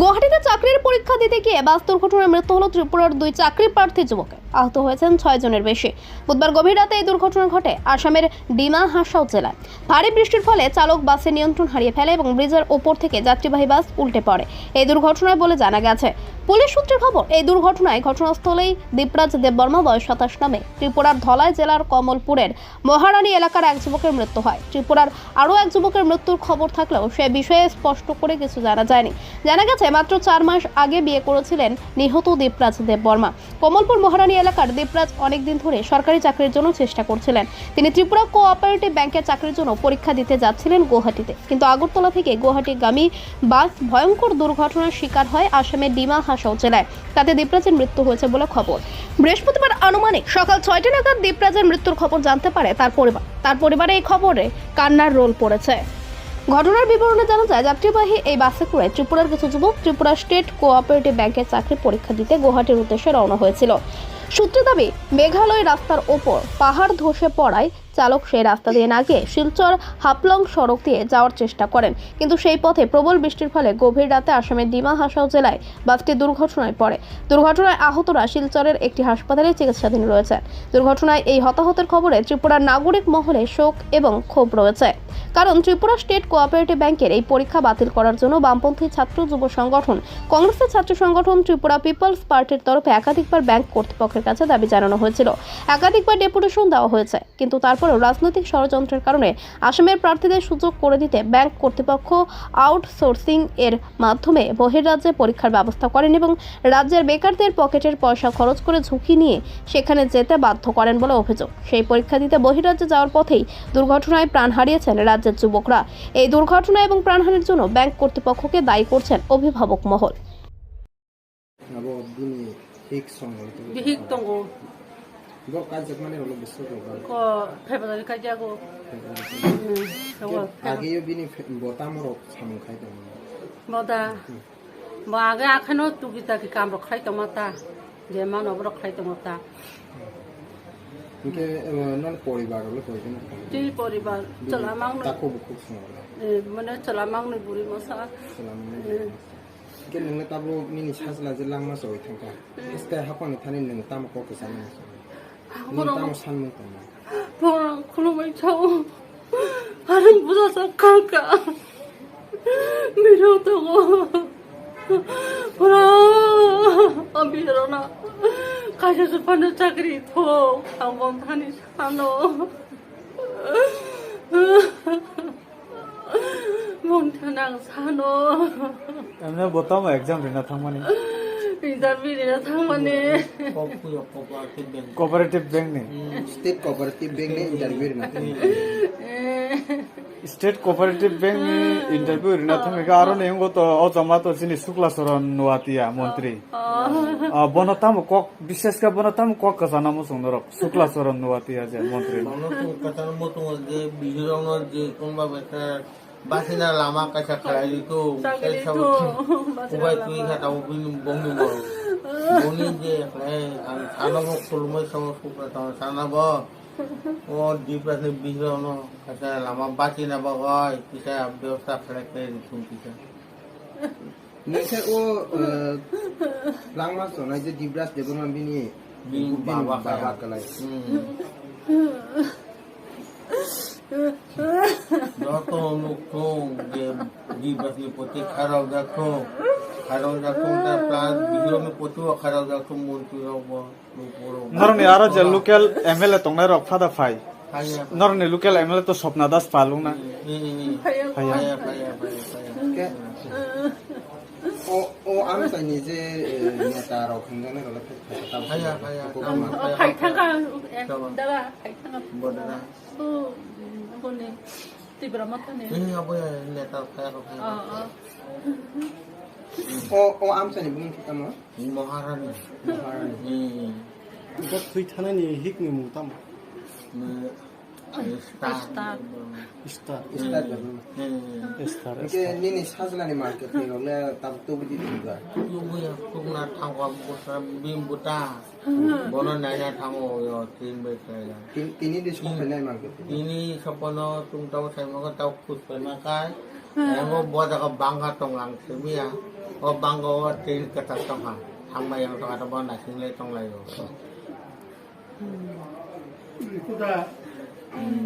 গুয়াহাটিতে চাকরির পরীক্ষা দিতে গিয়ে বাস দুর্ঘটনায় মৃত্যু হল ত্রিপুরার দুই চাকরি প্রার্থী যুবকের। আহত হয়েছেন ছয় জনের বেশি। বুধবার গভীর রাতে এই দুর্ঘটনা ঘটে আসামের ডিমা হাসাও জেলায়। ভারী বৃষ্টির ফলে চালক বাসের নিয়ন্ত্রণ হারিয়ে ফেলে এবং ব্রিজের ওপর থেকে যাত্রীবাহী বাস উল্টে পড়ে। এই দুর্ঘটনায় বলে জানা গেছে, পুলিশ সূত্রে খবর, এই দুর্ঘটনায় ঘটনাস্থলেই দীপরাজ দেববর্মা, বয়স সাতাশ নামে ত্রিপুরার ধলাই জেলার কমলপুরের মহারানী এলাকার এক যুবকের মৃত্যু হয়। ত্রিপুরার আরও এক যুবকের মৃত্যুর খবর থাকলেও সে বিষয়ে স্পষ্ট করে কিছু জানা যায়নি। জানা গেছে মাত্র চার মাস আগে বিয়ে করেছিলেন নিহত দীপরাজ দেববর্মা। কমলপুর মহারানী এলাকার দীপরাজ অনেকদিন ধরে সরকারি চাকরির জন্য চেষ্টা করছিলেন। তিনি ত্রিপুরা কোঅপারেটিভ ব্যাংকের চাকরির জন্য পরীক্ষা দিতে যাচ্ছিলেন গুয়াহাটিতে। কিন্তু আগরতলা থেকে গুয়াহাটিগামী বাস ভয়ঙ্কর দুর্ঘটনার শিকার হয় আসামের ডিমা হাসাও জেলায়। তাতে দীপরাজের মৃত্যু হয়েছে বলে খবর। বৃহস্পতিবার আনুমানিক সকাল ছয়টা নাগাদ দীপরাজের মৃত্যুর খবর জানতে পারে তার পরিবার তার পরিবারে এই খবরে কান্নার রোল পড়েছে। ঘটনার বিবরণে জানা যায়, যাত্রীবাহী এই বাসে করে ত্রিপুরার কিছু যুবক ত্রিপুরা স্টেট কোঅপারেটিভ ব্যাংকের চাকরি পরীক্ষা দিতে গুয়াহাটির উদ্দেশ্যে রওনা হয়েছিল। সূত্র দাবি, মেঘালয় রাস্তার ওপর পাহাড় ধসে পড়ায় চালক সেই রাস্তা দিয়ে না গিয়ে শিলচর হাপলং সড়ক দিয়ে যাওয়ার চেষ্টা করেন। কিন্তু সেই পথে প্রবল বৃষ্টির ফলে গভীর রাতে আসামের ডিমা হাসাও জেলায় বাসটি দুর্ঘটনায় পড়ে। দুর্ঘটনায় আহতরা শিলচরের একটি হাসপাতালে চিকিৎসাধীন রয়েছে দুর্ঘটনায় এই হতাহতের খবরে ত্রিপুরার নাগরিক মহলে শোক এবং ক্ষোভ রয়েছে। কারণ ত্রিপুরা স্টেট কোঅপারেটিভ ব্যাংকের এই পরীক্ষা বাতিল করার জন্য বামপন্থী ছাত্র যুব সংগঠন, কংগ্রেসের ছাত্র সংগঠন ত্রিপুরা পিপলস পার্টির তরফে একাধিকবার ব্যাংক কর্তৃপক্ষের কাছে দাবি জানানো হয়েছিল। একাধিকবার ডেপুটেশন দেওয়া হয়েছে, কিন্তু তারপরেও রাজনৈতিক ষড়যন্ত্রের কারণে আসামের প্রার্থীদের সুযোগ করে দিতে ব্যাংক কর্তৃপক্ষ আউটসোর্সিং এর মাধ্যমে বহির্রাজ্যে পরীক্ষার ব্যবস্থা করেন এবং রাজ্যের বেকারদের পকেটের পয়সা খরচ করে ঝুঁকি নিয়ে সেখানে যেতে বাধ্য করেন বলে অভিযোগ। সেই পরীক্ষা দিতে বহির্রাজ্যে যাওয়ার পথেই দুর্ঘটনায় প্রাণ হারিয়েছেন রাজ্যের যুবকরা। এই দুর্ঘটনা এবং প্রাণহানির জন্য ব্যাংক কর্তৃপক্ষকে দায়ী করছেন অভিভাবক মহল। Song lo tu bihik tongo bo ka jak mane lo bisu ko ba ko phebadari ka jago age yo bini bota moro sam khai to moda mo age akhano tugita ki kam rok khai to mata je man obro khai to mata inke non poribar lo ko ina ti poribar chala mang ta ko bu ko song lo মানে chala mang ni buri masa salam ne ke nung ta bo mini chas la je lang ma so thang ka 그럼 뭐랑 그놈을 처음 발은 부서서 갈까? 미쳤다고. 보라. 어, 아 미쳐라 가셔서 받는 자그리 더 한번 다니 사노? 몽천왕 사노. એમને બતાવો exam ભેગા થવાની cooperative bank নেই state cooperative bank নেই interview state cooperative bank में interview रिनाथ में का आरो नेंगो तो औ जमा तो सिनी शुक्ला शरण नुआतिया मंत्री आ बनताम कोक विशेष का बनताम कोक कसाना मो सुंदर शुक्ला शरण नुआतिया जे मंत्री मनोतो कतार मो तो जे बिजराउनर जे कोनबा बेटा Basina lama kaca kala itu, kaca itu, kubai tuh ikat aku bini bongi bor, bongi je, eh, anak anu aku kulumai sama suka tahu sana bo, oh di pasne bisa no, kaca lama basina bo, koi, kita abdul tak kala kain sum kita. Nisa o lang mas na jadi belas jago mambini, bini bawa kala. Kaya. baba kalai যত লোক যে ডিপ্রাসে প্রতি খারাপ দেখো খারাপ দেখো তার plus বিহরণে প্রতিও খারাপ দেখো মন্ত্রী নরনি আরও যে লোকাল এমএলএ তংনাই রক ফাদা ফাই নরনি লোকাল এমএলএ তো স্বপ্না দাস পালুং না am sa ni je neta ro khang Tibramatane. Hindi nga po yun, neta, pero kaya. Oo. 어, 어, 암산이 뭉치다 뭐? 이모 하라니. 이모 하라니. 음. 이거 그 하나니 희귀 뭉다 뭐? साजनानै मार्केट ताब तो बुझी दिगा यो यो कुना थांगवा कोसा बिम बुटा बन नायना थांगो यो तीन बे कायला तिनी दिस नाय मार्केट तिनी सपन तुमटाव सायमग ताव खुश परमा काय एगो बदाग बांगा तंगलां सेमिया ओ बांगो तीन कता तंगा थांबा यांग तंगा तबा नासिंले तंगलायो कुदा Amen.